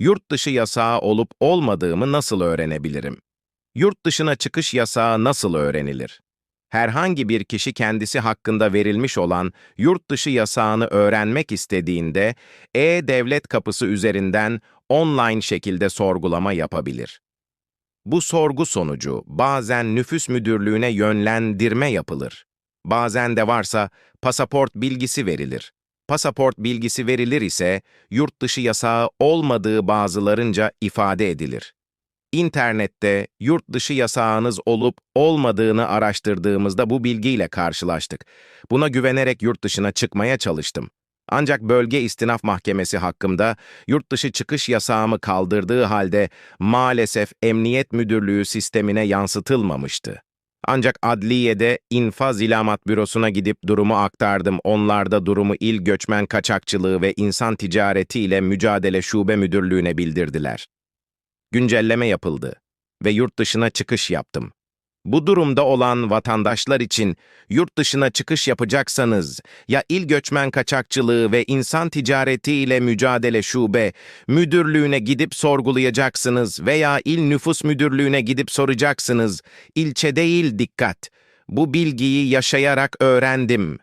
Yurt dışı yasağı olup olmadığımı nasıl öğrenebilirim? Yurt dışına çıkış yasağı nasıl öğrenilir? Herhangi bir kişi kendisi hakkında verilmiş olan yurt dışı yasağını öğrenmek istediğinde e-devlet kapısı üzerinden online şekilde sorgulama yapabilir. Bu sorgu sonucu bazen nüfus müdürlüğüne yönlendirme yapılır. Bazen de varsa pasaport bilgisi verilir. Pasaport bilgisi verilir ise yurt dışı yasağı olmadığı bazılarınca ifade edilir. İnternette yurt dışı yasağınız olup olmadığını araştırdığımızda bu bilgiyle karşılaştık. Buna güvenerek yurt dışına çıkmaya çalıştım. Ancak bölge istinaf mahkemesi hakkımda yurt dışı çıkış yasağımı kaldırdığı halde maalesef Emniyet Müdürlüğü sistemine yansıtılmamıştı. Ancak adliyede infaz ilamat bürosuna gidip durumu aktardım. Onlar da durumu İl Göçmen Kaçakçılığı ve İnsan Ticareti ile Mücadele Şube Müdürlüğü'ne bildirdiler. Güncelleme yapıldı ve yurt dışına çıkış yaptım. Bu durumda olan vatandaşlar için yurt dışına çıkış yapacaksanız ya İl Göçmen Kaçakçılığı ve İnsan Ticareti ile Mücadele Şube Müdürlüğüne gidip sorgulayacaksınız veya İl Nüfus Müdürlüğüne gidip soracaksınız. İlçe değil dikkat. Bu bilgiyi yaşayarak öğrendim.